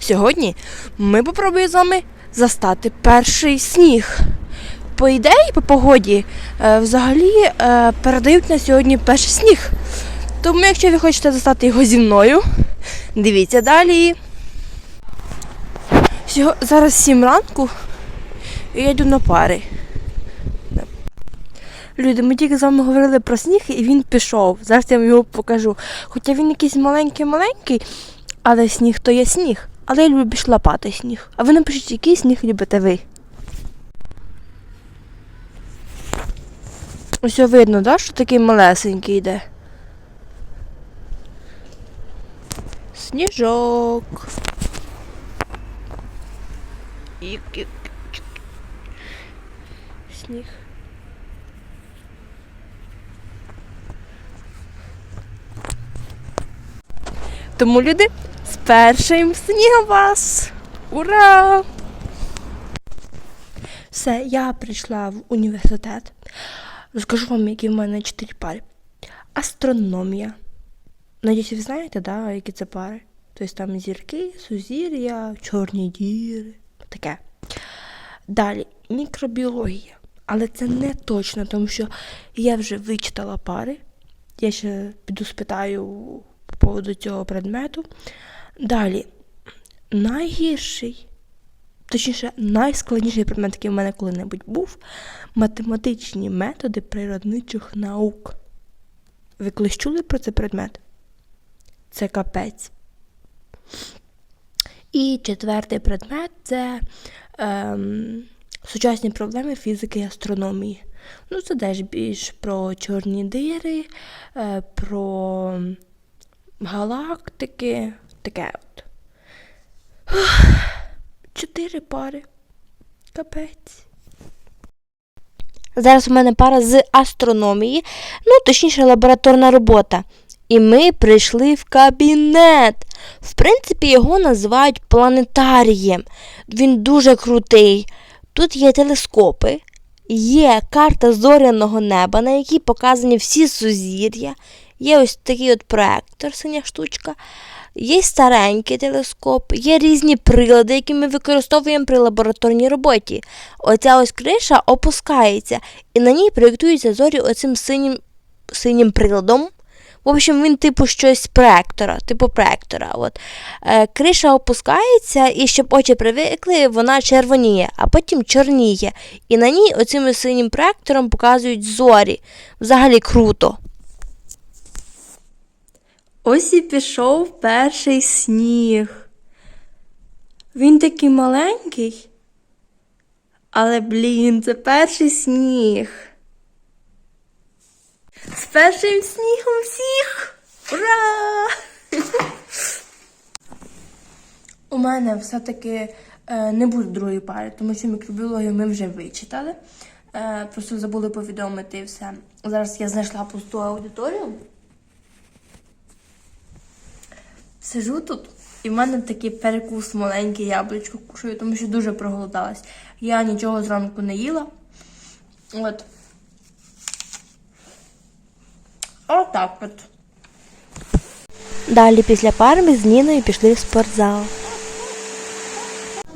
Сьогодні ми попробуємо з вами застати перший сніг. По ідеї, по погоді, е, взагалі е, передають на сьогодні перший сніг. Тому, якщо ви хочете застати його зі мною, дивіться далі. Сього... Зараз 7 ранку і я йду на пари. Люди, ми тільки з вами говорили про сніг, і він пішов. Зараз я вам його покажу. Хоча він якийсь маленький-маленький, але сніг то є сніг. Але я люблю більш лопати сніг. А ви напишіть, який сніг любите ви. Ось видно, да, що такий малесенький йде. Сніжок. Сніг. Тому люди з першим снігом вас! Ура! Все, я прийшла в університет. Розкажу вам, які в мене чотири пари. Астрономія. Надіюсь, ви знаєте, да, які це пари? Тобто там зірки, сузір'я, чорні діри. Таке. Далі мікробіологія. Але це не точно, тому що я вже вичитала пари. Я ще піду спитаю по поводу цього предмету. Далі, найгірший, точніше, найскладніший предмет, який в мене коли-небудь був математичні методи природничих наук. Ви колись чули про цей предмет? Це капець. І четвертий предмет це ем, сучасні проблеми фізики і астрономії. Ну, це теж більш про чорні дири, е, про галактики, таке от. Чотири пари. Капець. Зараз у мене пара з астрономії, ну, точніше, лабораторна робота. І ми прийшли в кабінет. В принципі, його називають планетарієм. Він дуже крутий. Тут є телескопи, є карта зоряного неба, на якій показані всі сузір'я. Є ось такий от проектор, синя штучка. Є старенький телескоп, є різні прилади, які ми використовуємо при лабораторній роботі. Оця ось криша опускається, і на ній проєктуються зорі оцим синім, синім приладом. В общем, він типу щось проектора, типу проектора. От. Е, криша опускається, і щоб очі привикли, вона червоніє, а потім чорніє. І на ній оцим синім проектором показують зорі. Взагалі круто. Ось і пішов перший сніг. Він такий маленький. Але, блін, це перший сніг. З першим снігом всіх! Ура! У мене все-таки е, не буде другої пари, тому що мікробіологію ми вже вичитали. Е, просто забули повідомити і все. Зараз я знайшла пусту аудиторію. Сижу тут, і в мене такий перекус маленький яблучко кушаю, тому що дуже проголодалась. Я нічого зранку не їла. От. Отак от. Далі після пари ми з Ніною пішли в спортзал.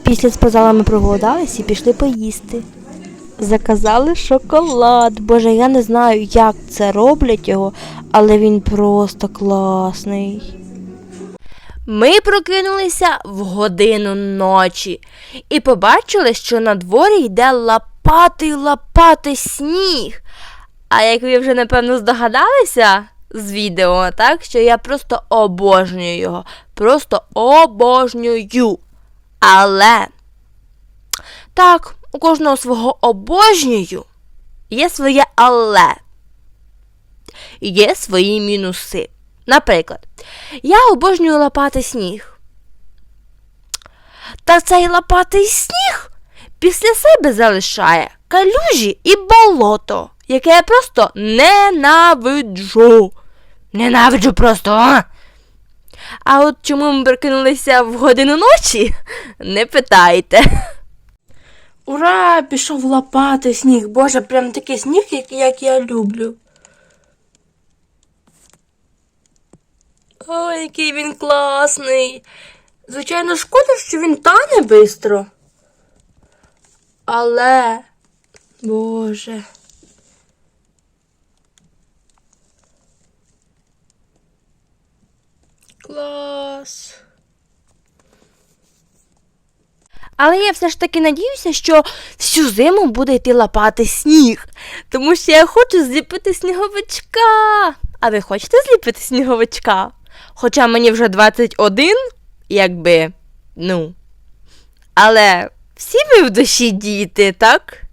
Після спортзалу ми проголодались і пішли поїсти. Заказали шоколад. Боже, я не знаю, як це роблять його, але він просто класний. Ми прокинулися в годину ночі і побачили, що на дворі йде лопатий лопатий сніг. А як ви вже напевно здогадалися з відео, так, що я просто обожнюю його. Просто обожнюю. Але так, у кожного свого обожнюю є своє але. Є свої мінуси. Наприклад, я обожнюю лопати сніг. Та цей лопатий сніг після себе залишає калюжі і болото, яке я просто ненавиджу. Ненавиджу просто. А, а от чому ми прикинулися в годину ночі? Не питайте. Ура! Пішов лопати сніг. Боже, прям такий сніг, як, як я люблю. Ой, який він класний. Звичайно, шкода, що він тане бистро. Але. Боже. Клас. Але я все ж таки надіюся, що всю зиму буде йти лапати сніг, тому що я хочу зліпити сніговичка. А ви хочете зліпити сніговичка? Хоча мені вже 21, якби, ну. Але всі ми в душі діти, так?